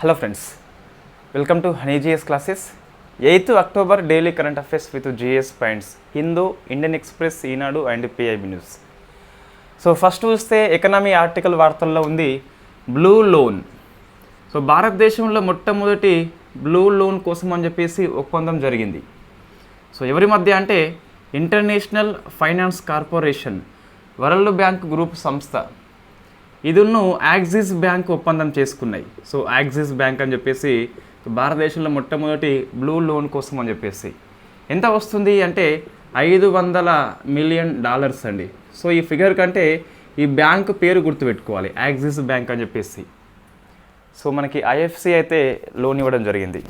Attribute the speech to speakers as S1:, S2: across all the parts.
S1: Hello friends welcome to honey GS classes eighth October daily current affairs with GS points Hindu Indian express Eenadu and PIB news so first చూస్తే economy article వార్తల్లో ఉంది blue loan so భారతదేశంలో మొట్టమొదటి blue loan కోసం అని చెప్పేసి ఒప్పందం జరిగింది. సో ఎవరి మధ్య అంటే international finance corporation world bank group సంస్థ. ఇదిను యాక్సిస్ బ్యాంక్ ఒప్పందం చేసుకున్నాయి. సో యాక్సిస్ బ్యాంక్ అని చెప్పేసి భారతదేశంలో మొట్టమొదటి బ్లూ లోన్ కోసం అని చెప్పేసి. ఎంత వస్తుంది అంటే ఐదు వందల మిలియన్ డాలర్స్ అండి. సో ఈ ఫిగర్ కంటే ఈ బ్యాంక్ పేరు గుర్తుపెట్టుకోవాలి యాక్సిస్ బ్యాంక్ అని చెప్పేసి. సో మనకి ఐఎఫ్సి అయితే లోన్ ఇవ్వడం జరిగింది.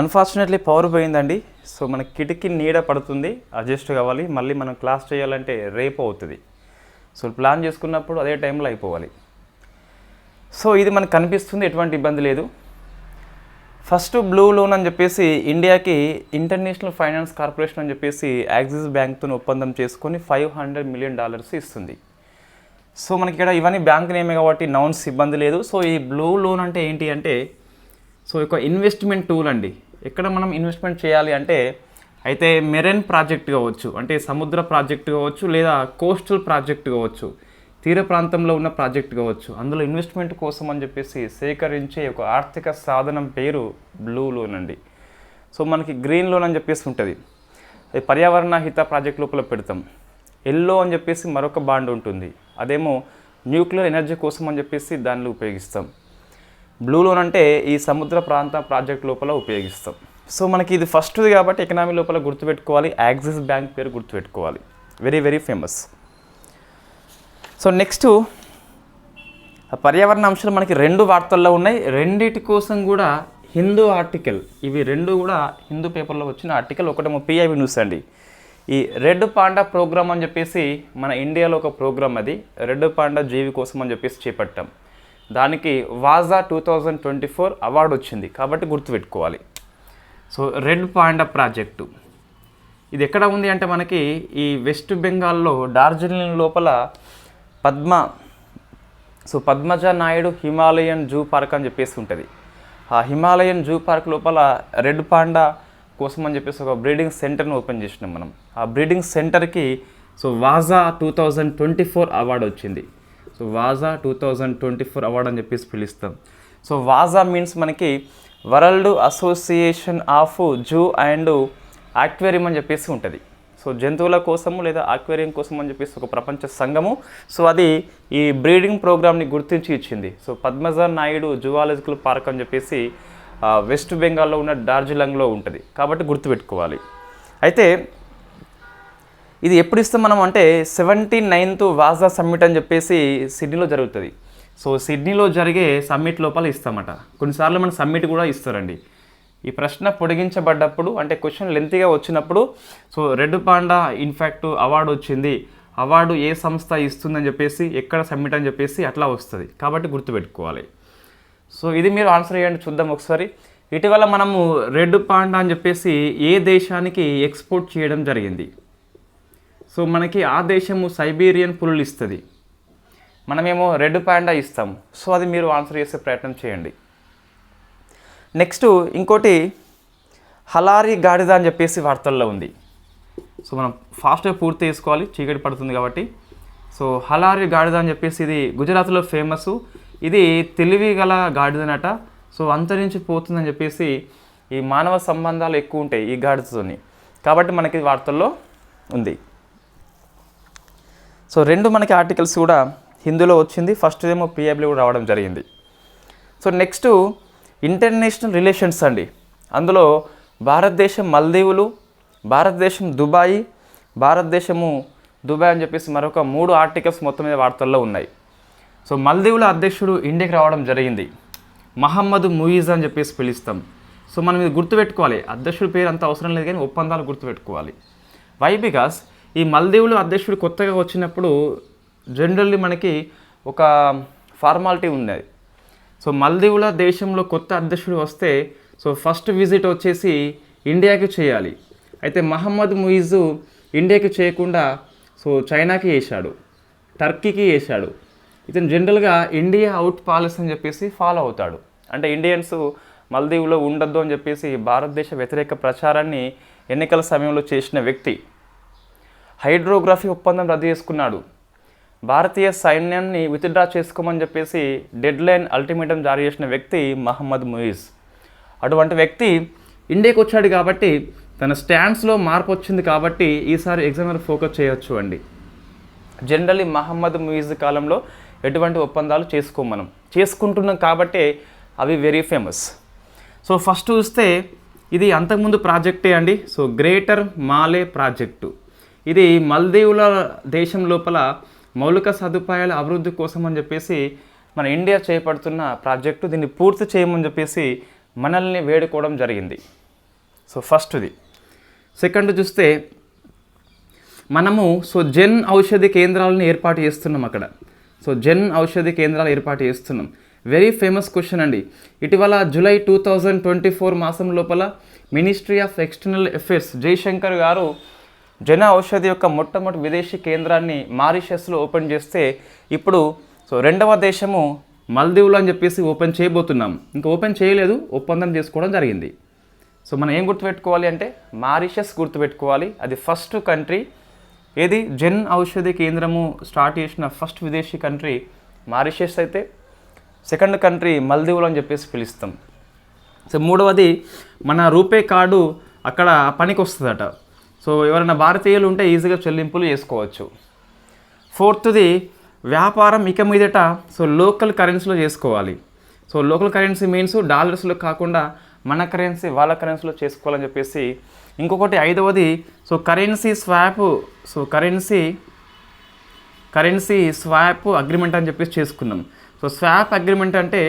S1: అన్ఫార్చునేట్లీ పవర్ పోయిందండి. సో మన కిటికీ నీడ పడుతుంది. అడ్జస్ట్ కావాలి. మళ్ళీ మనం క్లాస్ చేయాలంటే రేపు అవుతుంది. సో ప్లాన్ చేసుకున్నప్పుడు అదే టైంలో అయిపోవాలి. సో ఇది మనకు కనిపిస్తుంది. ఎటువంటి ఇబ్బంది లేదు. ఫస్ట్ బ్లూ లోన్ అని చెప్పేసి ఇండియాకి ఇంటర్నేషనల్ ఫైనాన్స్ కార్పొరేషన్ అని చెప్పేసి యాక్సిస్ బ్యాంక్తో ఒప్పందం చేసుకొని ఫైవ్ హండ్రెడ్ మిలియన్ డాలర్స్ ఇస్తుంది. సో మనకి ఇక్కడ ఇవన్నీ బ్యాంక్ నేమే కాబట్టి నౌన్స్ ఇబ్బంది లేదు. సో ఈ బ్లూ లోన్ అంటే ఏంటి అంటే సో ఒక ఇన్వెస్ట్మెంట్ టూల్ అండి. ఎక్కడ మనం ఇన్వెస్ట్మెంట్ చేయాలి అంటే అయితే మెరైన్ ప్రాజెక్ట్ కావచ్చు అంటే సముద్ర ప్రాజెక్ట్ కావచ్చు లేదా కోస్టల్ ప్రాజెక్ట్ కావచ్చు తీర ప్రాంతంలో ఉన్న ప్రాజెక్ట్ కావచ్చు అందులో ఇన్వెస్ట్మెంట్ కోసం అని చెప్పేసి సేకరించే ఒక ఆర్థిక సాధనం పేరు బ్లూ లోన్ అండి. సో మనకి గ్రీన్ లోన్ అని చెప్పేసి ఉంటుంది. అది పర్యావరణ హిత ప్రాజెక్ట్ లోపల పెడతాం. ఎల్లో అని చెప్పేసి మరొక బాండ్ ఉంటుంది. అదేమో న్యూక్లియర్ ఎనర్జీ కోసం అని చెప్పేసి దానిలో ఉపయోగిస్తాం. బ్లూ లోన్ అంటే ఈ సముద్ర ప్రాంత ప్రాజెక్ట్ లోపల ఉపయోగిస్తాం. సో మనకి ఇది ఫస్ట్ది కాబట్టి ఎకనామీ లోపల గుర్తుపెట్టుకోవాలి. యాక్సిస్ బ్యాంక్ పేరు గుర్తుపెట్టుకోవాలి. Very very famous so next పర్యావరణ అంశాలు మనకి రెండు వార్తల్లో ఉన్నాయి. రెండిటి కోసం కూడా హిందూ ఆర్టికల్ ఇవి రెండు కూడా హిందూ పేపర్లో వచ్చిన ఆర్టికల్ ఒకటేమో పిఐవి న్యూస్ అండి. ఈ రెడ్ పాండా ప్రోగ్రామ్ అని చెప్పేసి మన ఇండియాలో ఒక ప్రోగ్రామ్ అది. రెడ్ పాండా జీవి కోసం అని చెప్పేసి చేపట్టాం. దానికి వాజా two thousand twenty four award వచ్చింది కాబట్టి గుర్తుపెట్టుకోవాలి. So red panda project. ఇది ఎక్కడ ఉంది అంటే మనకి ఈ వెస్ట్ బెంగాల్లో డార్జిలింగ్ లోపల Padma so Padmaja Naidu Himalayan zoo park అని చెప్పేసి ఉంటుంది. ఆ హిమాలయన్ జూ పార్క్ లోపల రెడ్ పాండా కోసం అని చెప్పేసి ఒక బ్రీడింగ్ సెంటర్ని ఓపెన్ చేసినాం మనం. ఆ బ్రీడింగ్ సెంటర్కి so వాజా two thousand twenty four award వచ్చింది. So వాజా two thousand twenty four award అని చెప్పేసి పిలుస్తాం. సో వాజా మీన్స్ మనకి world association of zoo and aquarium అని చెప్పేసి ఉంటుంది. సో జంతువుల కోసము లేదా ఆక్వేరియం కోసం అని చెప్పేసి ఒక ప్రపంచ సంఘము. సో అది ఈ బ్రీడింగ్ ప్రోగ్రామ్ని గుర్తించి ఇచ్చింది. So Padmaja Naidu zoological park అని చెప్పేసి వెస్ట్ బెంగాల్లో ఉన్న డార్జిలింగ్లో ఉంటుంది. కాబట్టి గుర్తుపెట్టుకోవాలి. అయితే ఇది ఎప్పుడు ఇస్తాం మనం అంటే సెవెంటీ నైన్త్ వాజా సమ్మిట్ అని చెప్పేసి సిడ్నీలో జరుగుతుంది. సో సిడ్నీలో జరిగే సమ్మిట్ లోపల ఇస్తామట. కొన్నిసార్లు మన సమ్మిట్ కూడా ఇస్తారండి. ఈ ప్రశ్న పొడిగించబడ్డప్పుడు అంటే క్వశ్చన్ లెంతీగా వచ్చినప్పుడు so red panda in fact award వచ్చింది. అవార్డు ఏ సంస్థ ఇస్తుందని చెప్పేసి ఎక్కడ సబ్మిట్ అని చెప్పేసి అట్లా వస్తుంది. కాబట్టి గుర్తుపెట్టుకోవాలి. సో ఇది మీరు ఆన్సర్ చేయండి చూద్దాం ఒకసారి. ఇటీవల మనము రెడ్ పాండా అని చెప్పేసి ఏ దేశానికి ఎక్స్పోర్ట్ చేయడం జరిగింది? సో మనకి ఆ దేశము సైబీరియన్ పులులు ఇస్తుంది మనమేమో రెడ్ ప్యాండా ఇస్తాం. సో అది మీరు ఆన్సర్ చేసే ప్రయత్నం చేయండి. నెక్స్ట్ ఇంకోటి హలారి గాడిద అని చెప్పేసి వార్తల్లో ఉంది. సో మనం ఫాస్ట్గా పూర్తి చేసుకోవాలి. చీకటి పడుతుంది కాబట్టి. సో హలారి గాడిద అని చెప్పేసి ఇది గుజరాత్లో ఫేమస్. ఇది తెలివి గల గాడిదనట. సో అంతరించిపోతుందని చెప్పేసి ఈ మానవ సంబంధాలు ఎక్కువ ఉంటాయి ఈ గాడిదతోని. కాబట్టి మనకి వార్తల్లో ఉంది. సో రెండు మనకి ఆర్టికల్స్ కూడా హిందీలో వచ్చింది. ఫస్ట్ ఏమో పిఐబిలో కూడా రావడం జరిగింది. సో నెక్స్ట్ ఇంటర్నేషనల్ రిలేషన్స్ అండి. అందులో భారతదేశం మల్దీవులు భారతదేశం దుబాయ్ భారతదేశము దుబాయ్ అని చెప్పేసి మరొక మూడు ఆర్టికల్స్ మొత్తం మీద వార్తల్లో ఉన్నాయి. సో మల్దీవుల అధ్యక్షుడు ఇండియాకి రావడం జరిగింది. మహమ్మద్ ముయిజ్ అని చెప్పేసి పిలుస్తాం. సో మనం ఇది గుర్తుపెట్టుకోవాలి. అధ్యక్షుడి పేరు అంత అవసరం లేదు కానీ ఒప్పందాలు గుర్తుపెట్టుకోవాలి. వై బికాస్ ఈ మల్దీవులు అధ్యక్షుడు కొత్తగా వచ్చినప్పుడు జనరల్లీ మనకి ఒక ఫార్మాలిటీ ఉంది సో మల్దీవుల దేశంలో కొత్త అధ్యక్షుడు వస్తే సో ఫస్ట్ విజిట్ వచ్చేసి ఇండియాకి చేయాలి. అయితే మహమ్మద్ ముయిజు ఇండియాకి చేయకుండా సో చైనాకి వేశాడు టర్కీకి వేశాడు ఇతను జనరల్గా ఇండియా అవుట్ పాలసీ అని చెప్పేసి ఫాలో అవుతాడు. అంటే ఇండియన్స్ మల్దీవులో ఉండొద్దు అని చెప్పేసి భారతదేశ వ్యతిరేక ప్రచారాన్ని ఎన్నికల సమయంలో చేసిన వ్యక్తి. హైడ్రోగ్రఫీ ఒప్పందం రద్దు చేసుకున్నాడు. భారతీయ సైన్యాన్ని విత్డ్రా చేసుకోమని చెప్పేసి డెడ్ లైన్ అల్టిమేటం జారీ చేసిన వ్యక్తి మహమ్మద్ ముయిజ్. అటువంటి వ్యక్తి ఇండియాకి వచ్చాడు కాబట్టి తన స్టాండ్స్లో మార్పు వచ్చింది కాబట్టి ఈసారి ఎగ్జామ్ ఫోకస్ చేయొచ్చు అండి. జనరల్లీ మహమ్మద్ ముయిజ్ కాలంలో ఎటువంటి ఒప్పందాలు చేసుకోం మనం. చేసుకుంటున్నాం కాబట్టే అవి వెరీ ఫేమస్. సో ఫస్ట్ చూస్తే ఇది అంతకుముందు ప్రాజెక్టే అండి. So greater Male project. ఇది మల్దీవుల దేశం లోపల మౌలిక సదుపాయాల అభివృద్ధి కోసం అని చెప్పేసి మన ఇండియా చేపడుతున్న ప్రాజెక్టు. దీన్ని పూర్తి చేయమని చెప్పేసి మనల్ని వేడుకోవడం జరిగింది. సో ఫస్ట్ది. సెకండ్ చూస్తే మనము సో జన్ ఔషధి కేంద్రాలను ఏర్పాటు చేస్తున్నాం అక్కడ. సో జన్ ఔషధి కేంద్రాలు ఏర్పాటు చేస్తున్నాం. వెరీ ఫేమస్ క్వశ్చన్ అండి. ఇటీవల July two thousand twenty four మాసం లోపల ministry of external affairs Jaishankar గారు జన ఔషధి యొక్క మొట్టమొదటి విదేశీ కేంద్రాన్ని మారిషస్లో ఓపెన్ చేస్తే ఇప్పుడు సో రెండవ దేశము మల్దీవులు అని చెప్పేసి ఓపెన్ చేయబోతున్నాం. ఇంకా ఓపెన్ చేయలేదు ఒప్పందం చేసుకోవడం జరిగింది. సో మనం ఏం గుర్తుపెట్టుకోవాలి అంటే మారిషస్ గుర్తుపెట్టుకోవాలి. అది ఫస్ట్ కంట్రీ. ఏది? జన్ ఔషధి కేంద్రము స్టార్ట్ చేసిన ఫస్ట్ విదేశీ కంట్రీ మారిషస్ అయితే. సెకండ్ కంట్రీ మల్దీవులు అని చెప్పేసి పిలుస్తాం. సో మూడవది మన రూపే కార్డు అక్కడ పనికి వస్తుందట సో ఎవరైనా భారతీయులు ఉంటే ఈజీగా చెల్లింపులు చేసుకోవచ్చు. ఫోర్త్ది వ్యాపారం ఇక మీదట సో లోకల్ కరెన్సీలో చేసుకోవాలి. సో లోకల్ కరెన్సీ మీన్స్ డాలర్స్లో కాకుండా మన కరెన్సీ వాళ్ళ కరెన్సీలో చేసుకోవాలని చెప్పేసి ఇంకొకటి ఐదవది so currency swap so currency currency swap agreement అని చెప్పేసి చేసుకున్నాం. సో స్వాప్ అగ్రిమెంట్ అంటే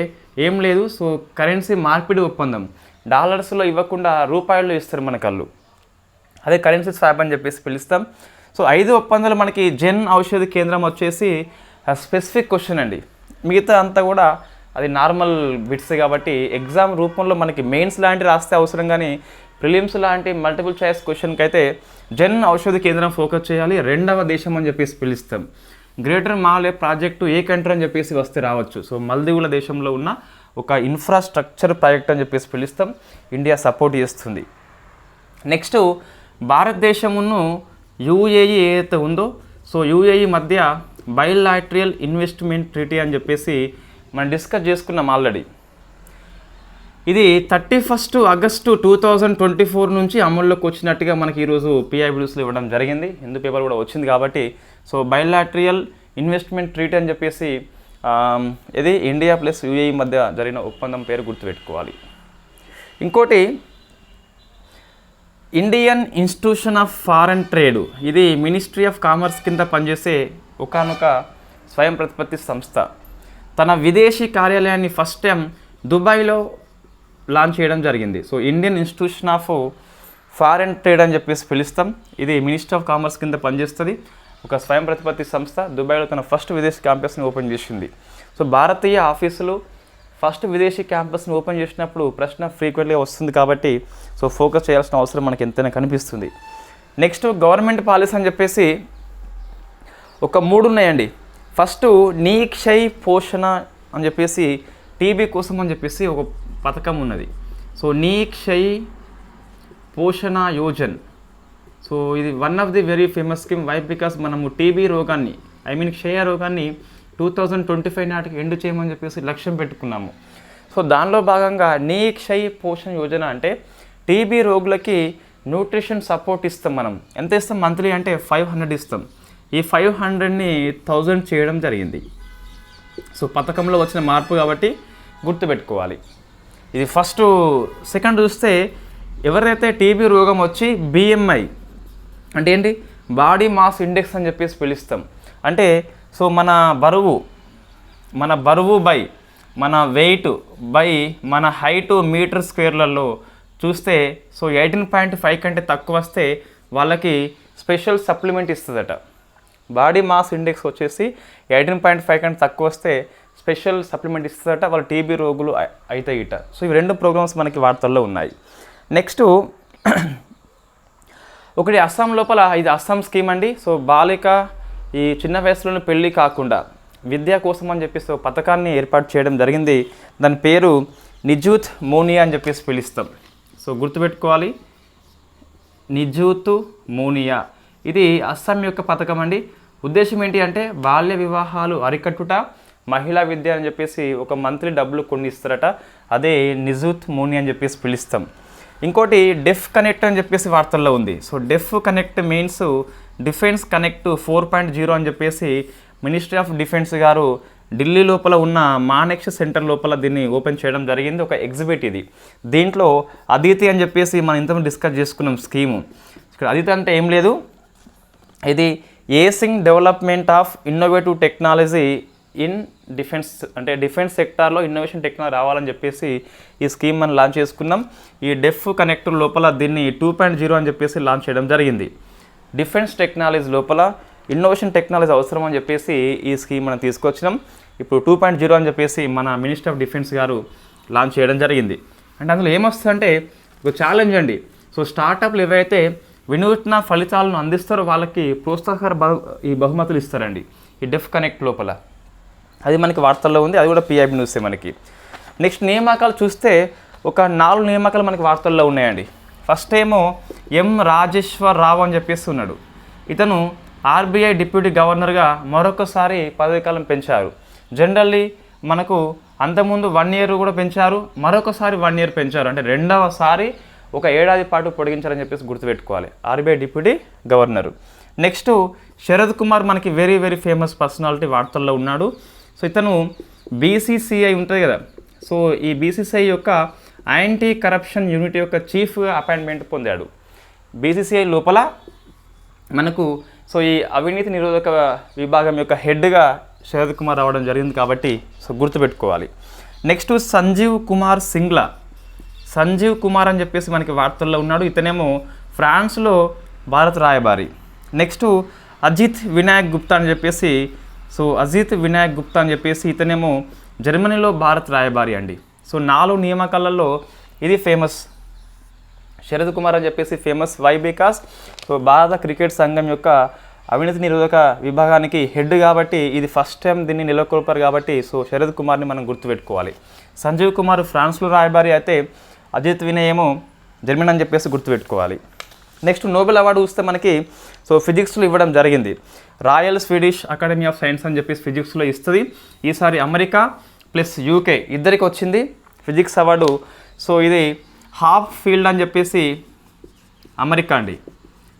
S1: ఏం లేదు సో కరెన్సీ మార్పిడి ఒప్పందం. డాలర్స్లో ఇవ్వకుండా రూపాయలు ఇస్తారు మన కళ్ళు. అదే కరెన్సీ స్వాప్ అని చెప్పేసి పిలుస్తాం. సో ఐదు ఒప్పందాలు మనకి జన్ ఔషధి కేంద్రం వచ్చేసి స్పెసిఫిక్ క్వశ్చన్ అండి. మిగతా అంతా కూడా అది నార్మల్ బిట్స్ కాబట్టి ఎగ్జామ్ రూపంలో మనకి మెయిన్స్ లాంటి రాస్తే అవసరం కానీ ప్రిలిమ్స్ లాంటి మల్టిపుల్ చాయిస్ క్వశ్చన్కి అయితే జన్ ఔషధ కేంద్రం ఫోకస్ చేయాలి రెండవ దేశం అని చెప్పేసి పిలుస్తాం. Greater Male project a country అని చెప్పేసి వస్తే రావచ్చు. సో మల్దీవుల దేశంలో ఉన్న ఒక ఇన్ఫ్రాస్ట్రక్చర్ ప్రాజెక్ట్ అని చెప్పేసి పిలుస్తాం. ఇండియా సపోర్ట్ చేస్తుంది. నెక్స్ట్ భారతదేశమును యూఏఈ ఏదైతే ఉందో సో యూఏఈ మధ్య బయోలాట్రియల్ ఇన్వెస్ట్మెంట్ ట్రీటీ అని చెప్పేసి మనం డిస్కస్ చేసుకున్నాం ఆల్రెడీ ఇది thirty first August two thousand twenty four నుంచి అమల్లోకి వచ్చినట్టుగా మనకి ఈరోజు పిఐబిల్స్లో ఇవ్వడం జరిగింది. హిందూ పేపర్ కూడా వచ్చింది కాబట్టి సో బయోలాట్రియల్ ఇన్వెస్ట్మెంట్ ట్రీటీ అని చెప్పేసి ఇది ఇండియా ప్లస్ యూఏఈ మధ్య జరిగిన ఒప్పందం పేరు గుర్తుపెట్టుకోవాలి. ఇంకోటి Indian institution of foreign trade ఇది మినిస్ట్రీ ఆఫ్ కామర్స్ కింద పనిచేసే ఒకానొక స్వయం ప్రతిపత్తి సంస్థ. తన విదేశీ కార్యాలయాన్ని ఫస్ట్ టైం దుబాయ్లో లాంచ్ చేయడం జరిగింది. So Indian institution of foreign trade అని చెప్పేసి పిలుస్తాం. ఇది మినిస్ట్రీ ఆఫ్ కామర్స్ కింద పనిచేస్తుంది. ఒక స్వయం ప్రతిపత్తి సంస్థ దుబాయ్లో తన ఫస్ట్ విదేశీ క్యాంపస్ని ఓపెన్ చేసింది. సో భారతీయ ఆఫీసులు ఫస్ట్ విదేశీ క్యాంపస్ని ఓపెన్ చేసినప్పుడు ప్రశ్న ఫ్రీక్వెంట్గా వస్తుంది కాబట్టి సో ఫోకస్ చేయాల్సిన అవసరం మనకి ఎంతైనా కనిపిస్తుంది. నెక్స్ట్ గవర్నమెంట్ పాలసీ అని చెప్పేసి ఒక మూడు ఉన్నాయండి. ఫస్ట్ నీక్షయ్ పోషణ అని చెప్పేసి టీబీ కోసం అని చెప్పేసి ఒక పథకం ఉన్నది. సో నీక్షయ్ పోషణ యోజన్. సో ఇది one of the very famous scheme. Why? Because మనము టీబీ రోగాన్ని ఐ మీన్ క్షయ రోగాన్ని టూ థౌజండ్ ట్వంటీ ఫైవ్ నాటికి ఎండ్ చేయమని చెప్పేసి లక్ష్యం పెట్టుకున్నాము. సో దానిలో భాగంగా నీ క్షయ పోషణ యోజన అంటే టీబీ రోగులకి న్యూట్రిషన్ సపోర్ట్ ఇస్తాం మనం. ఎంత ఇస్తాం? మంత్లీ అంటే ఫైవ్ హండ్రెడ్ ఇస్తాం. ఈ ఫైవ్ హండ్రెడ్ని థౌజండ్ చేయడం జరిగింది. సో పథకంలో వచ్చిన మార్పు కాబట్టి గుర్తుపెట్టుకోవాలి. ఇది ఫస్ట్ సెకండ్ చూస్తే ఎవరైతే టీబీ రోగం వచ్చి బిఎంఐ అంటే ఏంటి? బాడీ మాస్ ఇండెక్స్ అని చెప్పేసి పిలుస్తాం. అంటే సో మన బరువు మన బరువు బై మన వెయిట్ బై మన హైట్ మీటర్ స్క్వేర్లలో చూస్తే సో ఎయిటీన్ పాయింట్ ఫైవ్ కంటే తక్కువ వస్తే వాళ్ళకి స్పెషల్ సప్లిమెంట్ ఇస్తుందట. బాడీ మాస్ ఇండెక్స్ వచ్చేసి ఎయిటీన్ పాయింట్ ఫైవ్ కంటే తక్కువ వస్తే స్పెషల్ సప్లిమెంట్ ఇస్తుందట వాళ్ళు టీబీ రోగులు అవుతాయి ఇట సో ఇవి రెండు ప్రోగ్రామ్స్ మనకి వార్తల్లో ఉన్నాయి. నెక్స్ట్ ఒకటి అస్సాం లోపల ఇది అస్సాం స్కీమ్ అండి. సో బాలిక ఈ చిన్న వయసులోనే పెళ్ళి కాకుండా విద్య కోసం అని చెప్పేసి ఒక పథకాన్ని ఏర్పాటు చేయడం జరిగింది. దాని పేరు నిజూత్ మోనియా అని చెప్పేసి పిలుస్తాం. సో గుర్తుపెట్టుకోవాలి. నిజూతు మోనియా. ఇది అస్సాం యొక్క పథకం అండి. ఉద్దేశం ఏంటి అంటే బాల్య వివాహాలు అరికట్టుట మహిళా విద్య అని చెప్పేసి ఒక మంత్లీ డబ్బులు కొన్ని ఇస్తారట. అదే నిజూత్ మోని అని చెప్పేసి పిలుస్తాం. ఇంకోటి డెఫ్ కనెక్ట్ అని చెప్పేసి వార్తల్లో ఉంది. So def connect means defence connect four point zero అని చెప్పేసి మినిస్ట్రీ ఆఫ్ డిఫెన్స్ గారు ఢిల్లీ లోపల ఉన్న మానెక్ష సెంటర్ లోపల దీన్ని ఓపెన్ చేయడం జరిగింది. ఒక ఎగ్జిబిట్ ఇది. దీంట్లో అదితి అని చెప్పేసి మనం ఇంతకుముందు డిస్కస్ చేసుకున్నాం స్కీము. ఇక్కడ అదితి అంటే ఏం లేదు. ఇది acing development of innovative technology in defence అంటే డిఫెన్స్ సెక్టార్లో ఇన్నోవేషన్ టెక్నాలజీ రావాలని చెప్పేసి ఈ స్కీమ్ మనం లాంచ్ చేసుకున్నాం. ఈ డెఫ్ కనెక్టర్ లోపల దీన్ని టూ పాయింట్ జీరో అని చెప్పేసి లాంచ్ చేయడం జరిగింది. డిఫెన్స్ టెక్నాలజీ లోపల ఇన్నోవేషన్ టెక్నాలజీ అవసరం అని చెప్పేసి ఈ స్కీమ్ మనం తీసుకొచ్చినాం. ఇప్పుడు టూ పాయింట్ జీరో అని చెప్పేసి మన మినిస్టర్ ఆఫ్ డిఫెన్స్ గారు లాంచ్ చేయడం జరిగింది. అంటే అందులో ఏమొస్తుందంటే ఒక ఛాలెంజ్ అండి. సో స్టార్టప్లు ఏవైతే వినూత్న ఫలితాలను అందిస్తారో వాళ్ళకి ప్రోత్సాహకర బహు ఈ బహుమతులు ఇస్తారండి. ఈ డెఫ్ కనెక్ట్ లోపల. అది మనకి వార్తల్లో ఉంది అది కూడా పిఐబి న్యూసే మనకి. నెక్స్ట్ నియామకాలు చూస్తే ఒక నాలుగు నియామకాలు మనకి వార్తల్లో ఉన్నాయండి. ఫస్ట్ ఏమో ఎం రాజేశ్వర్ రావు అని చెప్పేసి ఉన్నాడు ఇతను ఆర్బీఐ డిప్యూటీ గవర్నర్గా మరొకసారి పదవీకాలం పెంచారు. జనరల్లీ మనకు అంతకుముందు వన్ ఇయర్ కూడా పెంచారు మరొకసారి వన్ ఇయర్ పెంచారు. అంటే రెండవసారి ఒక ఏడాది పాటు పొడిగించారని చెప్పేసి గుర్తుపెట్టుకోవాలి. RBI deputy governor. Next Sharad Kumar మనకి వెరీ వెరీ ఫేమస్ పర్సనాలిటీ వార్తల్లో ఉన్నాడు. సో ఇతను బీసీసీఐ ఉంటుంది కదా. సో ఈ బీసీసీఐ యొక్క యాంటీ కరప్షన్ యూనిట్ యొక్క చీఫ్గా అపాయింట్మెంట్ పొందాడు. బీసీసీఐ లోపల మనకు సో ఈ అవినీతి నిరోధక విభాగం యొక్క హెడ్గా శరద్ కుమార్ రావడం జరిగింది కాబట్టి సో గుర్తుపెట్టుకోవాలి. నెక్స్ట్ సంజీవ్ కుమార్ సింగ్లా. సంజీవ్ కుమార్ అని చెప్పేసి మనకి వార్తల్లో ఉన్నాడు. ఇతనేమో ఫ్రాన్స్లో భారత రాయబారి. నెక్స్ట్ అజిత్ వినాయక్ గుప్తా అని చెప్పేసి సో అజిత్ వినాయక్ గుప్తా అని చెప్పేసి ఇతనేమో జర్మనీలో భారత్ రాయబారి అండి. సో నాలుగు నియామకాలలో ఇది ఫేమస్ శరద్ కుమార్ అని చెప్పేసి ఫేమస్ వై బికాస్ సో భారత క్రికెట్ సంఘం యొక్క అవినీతి నిరోధక విభాగానికి హెడ్ కాబట్టి ఇది ఫస్ట్ టైం దీన్ని నెలకొల్పారు కాబట్టి సో శరద్ కుమార్ని మనం గుర్తుపెట్టుకోవాలి. సంజీవ్ కుమార్ ఫ్రాన్స్లో రాయబారి అయితే అజిత్ వినయ్ ఏమో అని చెప్పేసి గుర్తుపెట్టుకోవాలి. నెక్స్ట్ నోబెల్ అవార్డు చూస్తే మనకి సో ఫిజిక్స్లో ఇవ్వడం జరిగింది. Royal Swedish academy of science అని చెప్పేసి ఫిజిక్స్లో ఇస్తుంది. ఈసారి అమెరికా ప్లస్ యూకే ఇద్దరికి వచ్చింది ఫిజిక్స్ అవార్డు. సో ఇది హాఫ్ ఫీల్డ్ అని చెప్పేసి అమెరికా అండి.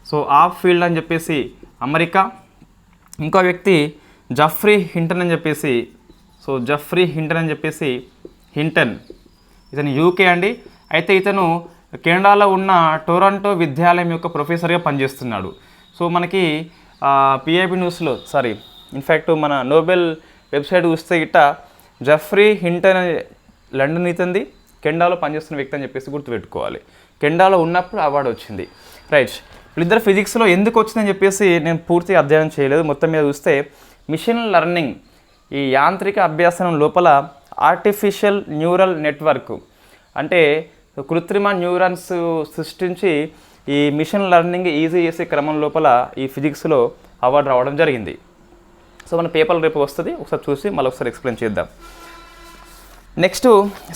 S1: సో హాఫ్ ఫీల్డ్ అని చెప్పేసి అమెరికా. ఇంకో వ్యక్తి జఫ్రీ హింటన్ అని చెప్పేసి సో జఫ్రీ హింటన్ అని చెప్పేసి హింటన్. ఇతను యూకే అండి. అయితే ఇతను కెనడాలో ఉన్న టొరంటో విద్యాలయం యొక్క ప్రొఫెసర్గా పనిచేస్తున్నాడు. సో మనకి పిఐబి న్యూస్లో సారీ ఇన్ఫ్యాక్ట్ మన నోబెల్ వెబ్సైట్ చూస్తే ఇట్ట జఫ్రీ హింటన్ లండన్ ఇతంది. కెండాలో పనిచేస్తున్న వ్యక్తి అని చెప్పేసి గుర్తుపెట్టుకోవాలి. కెండాలో ఉన్నప్పుడు అవార్డు వచ్చింది. రైట్ వీళ్ళిద్దరు ఫిజిక్స్లో ఎందుకు వచ్చిందని చెప్పేసి నేను పూర్తిగా అధ్యయనం చేయలేదు. మొత్తం మీద చూస్తే మిషన్ లెర్నింగ్ ఈ యాంత్రిక అభ్యాసనం లోపల ఆర్టిఫిషియల్ న్యూరల్ నెట్వర్క్ అంటే కృత్రిమ న్యూరాన్స్ సృష్టించి ఈ మిషన్ లెర్నింగ్ ఈజీ చేసే క్రమం లోపల ఈ ఫిజిక్స్లో అవార్డు రావడం జరిగింది. సో మన పేపర్ రేపు వస్తుంది. ఒకసారి చూసి మళ్ళీ ఒకసారి ఎక్స్ప్లెయిన్ చేద్దాం. నెక్స్ట్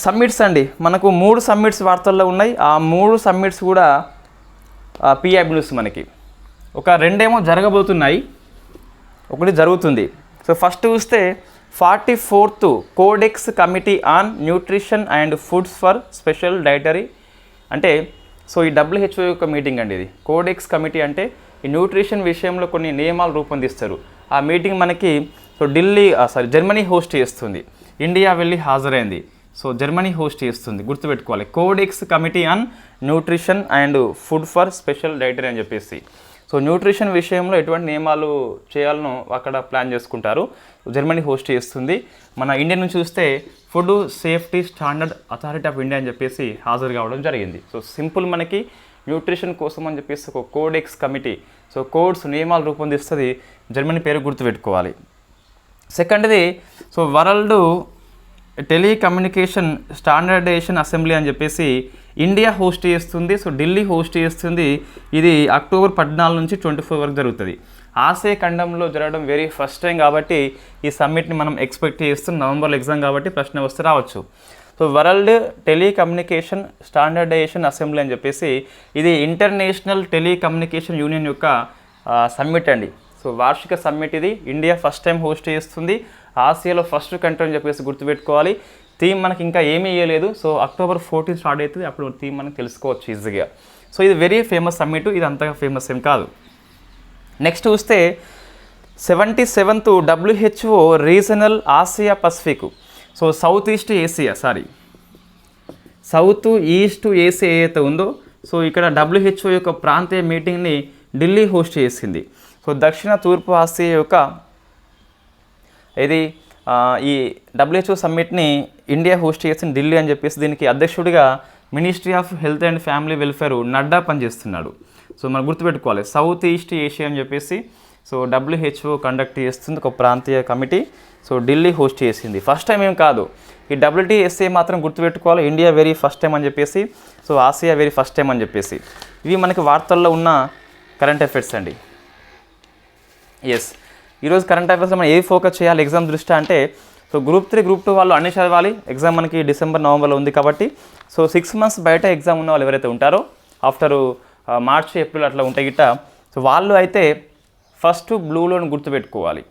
S1: సమ్మిట్స్ అండి. మనకు మూడు సమ్మిట్స్ వార్తల్లో ఉన్నాయి. ఆ మూడు సమ్మిట్స్ కూడా పిఐబి న్యూస్ మనకి. ఒక రెండేమో జరగబోతున్నాయి. ఒకటి జరుగుతుంది. సో ఫస్ట్ చూస్తే forty fourth Codex committee on nutrition and foods for special dietary అంటే సో ఈ డబ్ల్యూహెచ్ఓ యొక్క మీటింగ్ అండి ఇది. కోడెక్స్ కమిటీ అంటే ఈ న్యూట్రిషన్ విషయంలో కొన్ని నియమాలు రూపొందిస్తారు. ఆ మీటింగ్ మనకి so Delhi sorry Germany host చేస్తుంది. ఇండియా వెళ్ళి హాజరైంది. సో జర్మనీ హోస్ట్ చేస్తుంది. గుర్తుపెట్టుకోవాలి. Codex committee on nutrition and food for special dietary అని చెప్పేసి. సో న్యూట్రిషన్ విషయంలో ఎటువంటి నియమాలు చేయాలనో అక్కడ ప్లాన్ చేసుకుంటారు. జర్మనీ హోస్ట్ చేస్తుంది. మన ఇండియా నుంచి చూస్తే food safety standard authority of India అని చెప్పేసి హాజరు కావడం జరిగింది. సో సింపుల్ మనకి న్యూట్రిషన్ కోసం అని చెప్పేసి ఒక కోడెక్స్ కమిటీ. సో కోడ్స్ నియమాలు రూపొందిస్తుంది. జర్మనీ పేరు గుర్తుపెట్టుకోవాలి. సెకండ్ది so world telecommunication standardization assembly అని చెప్పేసి ఇండియా హోస్ట్ చేస్తుంది. సో ఢిల్లీ హోస్ట్ చేస్తుంది. ఇది అక్టోబర్ పద్నాలుగు నుంచి ట్వంటీ ఫోర్ వరకు జరుగుతుంది. ఆసియా ఖండంలో జరగడం వెరీ ఫస్ట్ టైం కాబట్టి ఈ సమ్మిట్ని మనం ఎక్స్పెక్ట్ చేస్తున్నాం. నవంబర్లో ఎగ్జామ్ కాబట్టి ప్రశ్న వస్తే రావచ్చు. So world telecommunication standardization assembly అని చెప్పేసి ఇది ఇంటర్నేషనల్ టెలికమ్యూనికేషన్ యూనియన్ యొక్క సమ్మిట్ అండి. సో వార్షిక సమ్మిట్ ఇది. ఇండియా ఫస్ట్ టైం హోస్ట్ చేస్తుంది. ఆసియాలో ఫస్ట్ కంట్రీ అని చెప్పేసి గుర్తుపెట్టుకోవాలి. థీమ్ మనకి ఇంకా ఏమీ ఇవ్వలేదు సో అక్టోబర్ ఫోర్టీన్ స్టార్ట్ అవుతుంది. అప్పుడు థీమ్ మనకి తెలుసుకోవచ్చు ఈజీగా. సో ఇది వెరీ ఫేమస్ సమ్మిట్ ఇది అంతగా ఫేమస్ ఏం కాదు. నెక్స్ట్ చూస్తే seventy seventh WHO regional Asia Pacific so south east Asia sorry south east Asia ఏదైతే ఉందో సో ఇక్కడ డబ్ల్యూహెచ్ఓ యొక్క ప్రాంతీయ మీటింగ్ని ఢిల్లీ హోస్ట్ చేసింది. సో దక్షిణ తూర్పు ఆసియా యొక్క ఇది ఈ డబ్ల్యూహెచ్ఓ సమ్మిట్ని ఇండియా హోస్ట్ చేసిన ఢిల్లీ అని చెప్పేసి దీనికి అధ్యక్షుడిగా ministry of health and family welfare Nadda పనిచేస్తున్నాడు. సో మనం గుర్తుపెట్టుకోవాలి సౌత్ ఈస్ట్ ఏషియా అని చెప్పేసి సో డబ్ల్యూహెచ్ఓ కండక్ట్ చేస్తుంది ఒక ప్రాంతీయ కమిటీ సో ఢిల్లీ హోస్ట్ చేసింది. ఫస్ట్ టైం ఏం కాదు ఈ డబ్ల్యూటీఎస్ఏ మాత్రం గుర్తుపెట్టుకోవాలి ఇండియా వెరీ ఫస్ట్ టైం అని చెప్పేసి so Asia very first time అని చెప్పేసి. ఇవి మనకి వార్తల్లో ఉన్న కరెంట్ అఫైర్స్ అండి. ఎస్ ఈరోజు కరెంట్ అఫైర్స్లో మనం ఏది ఫోకస్ చేయాలి? ఎగ్జామ్ దృష్ట్యా అంటే so group three group two వాళ్ళు అన్ని చదవాలి. ఎగ్జామ్ మనకి డిసెంబర్ నవంబర్లో ఉంది కాబట్టి. సో సిక్స్ మంత్స్ బయట ఎగ్జామ్ ఉన్న వాళ్ళు ఎవరైతే ఉంటారో ఆఫ్టర్ మార్చ్ ఏప్రిల్ అట్లా ఉంటే గిట్ట సో వాళ్ళు అయితే ఫస్ట్ బ్లూ లోన్ గుర్తుపెట్టుకోవాలి.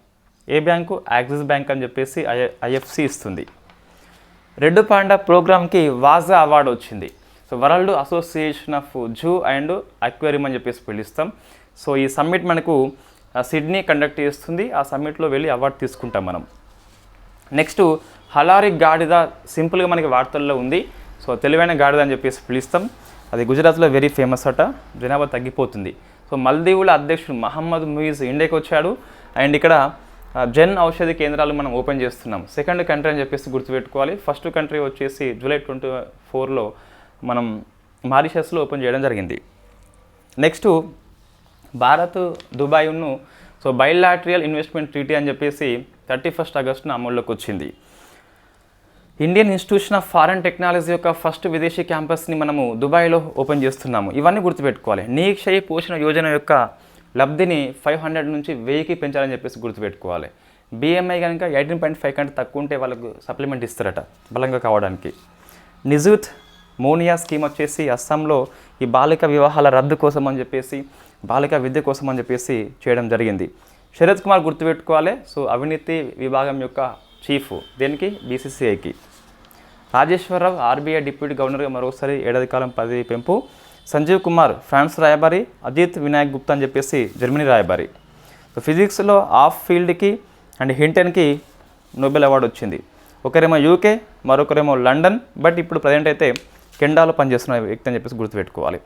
S1: ఏ బ్యాంకు? యాక్సిస్ బ్యాంక్ అని చెప్పేసి ఐ ఐఎఫ్సి ఇస్తుంది. రెడ్ పాండా ప్రోగ్రామ్కి వాజా అవార్డు వచ్చింది. So world association of zoo and aquarium అని చెప్పేసి పిలుస్తాం. సో ఈ సమ్మిట్ మనకు సిడ్నీ కండక్ట్ చేస్తుంది. ఆ సమ్మిట్లో వెళ్ళి అవార్డు తీసుకుంటాం మనం. నెక్స్ట్ హలారి గాడిద సింపుల్గా మనకి వార్తల్లో ఉంది. సో తెలివైన గాడిద అని చెప్పేసి పిలుస్తాం. అది గుజరాత్లో వెరీ ఫేమస్ అట. జనాభా తగ్గిపోతుంది. సో మల్దీవుల అధ్యక్షుడు మహమ్మద్ ముయిజ్ ఇండియాకి వచ్చాడు. అండ్ ఇక్కడ జన్ ఔషధి కేంద్రాలు మనం ఓపెన్ చేస్తున్నాం. సెకండ్ కంట్రీ అని చెప్పేసి గుర్తుపెట్టుకోవాలి. ఫస్ట్ కంట్రీ వచ్చేసి జూలై ట్వంటీ ఫోర్లో మనం మారిషస్లో ఓపెన్ చేయడం జరిగింది. నెక్స్ట్ భారత్ దుబాయ్ను సో బయలాట్రియల్ ఇన్వెస్ట్మెంట్ ట్రీటీ అని చెప్పేసి థర్టీ ఫస్ట్ ఆగస్టున అమల్లోకి వచ్చింది. Indian institution of foreign technology యొక్క ఫస్ట్ విదేశీ క్యాంపస్ని మనము దుబాయ్లో ఓపెన్ చేస్తున్నాము. ఇవన్నీ గుర్తుపెట్టుకోవాలి. నీక్షయ్ పోషణ యోజన యొక్క లబ్ధిని ఫైవ్ హండ్రెడ్ నుంచి వెయ్యికి పెంచాలని చెప్పేసి గుర్తుపెట్టుకోవాలి. బిఎంఐ కనుక ఎయిటీన్ పాయింట్ ఫైవ్ కంటే తక్కువ ఉంటే వాళ్ళకు సప్లిమెంట్ ఇస్తారట బలంగా కావడానికి. నిజూత్ మోనియా స్కీమ్ వచ్చేసి అస్సాంలో ఈ బాలిక వివాహాల రద్దు కోసం అని చెప్పేసి బాలిక విద్య కోసం అని చెప్పేసి చేయడం జరిగింది. శరత్ కుమార్ గుర్తుపెట్టుకోవాలి. సో అవినీతి విభాగం యొక్క చీఫ్ దేనికి? బీసీసీఐకి. రాజేశ్వరరావు ఆర్బీఐ డిప్యూటీ గవర్నర్గా మరోసారి ఏడాది కాలం పది పెంపు. సంజీవ్ కుమార్ ఫ్రాన్స్ రాయబారి. అజిత్ వినాయక్ గుప్తా అని చెప్పేసి జర్మనీ రాయబారి. సో ఫిజిక్స్లో ఆఫ్ ఫీల్డ్కి అండ్ హింటన్కి నోబెల్ అవార్డు వచ్చింది. ఒకరేమో యూకే మరొకరేమో లండన్. బట్ ఇప్పుడు ప్రజెంట్ అయితే కెండాలో పనిచేస్తున్న వ్యక్తి అని చెప్పేసి గుర్తుపెట్టుకోవాలి.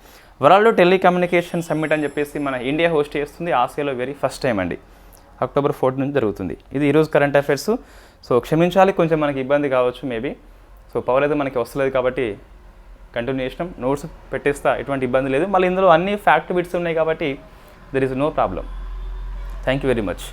S1: వరల్డ్ టెలికమ్యూనికేషన్ సమ్మిట్ అని చెప్పేసి మన ఇండియా హోస్ట్ చేస్తుంది ఆసియాలో వెరీ ఫస్ట్ టైం అండి. అక్టోబర్ ఫోర్త్ నుంచి జరుగుతుంది. ఇది ఈరోజు కరెంట్ అఫైర్స్. సో క్షమించాలి కొంచెం మనకి ఇబ్బంది కావచ్చు మేబీ. సో పవర్ అయితే మనకి వస్తలేదు కాబట్టి కంటిన్యూ చేసినాం. నోట్స్ పెట్టేస్తా ఎటువంటి ఇబ్బంది లేదు. మళ్ళీ ఇందులో అన్ని ఫ్యాక్ట్ బిట్స్ ఉన్నాయి కాబట్టి there is no problem thank you very much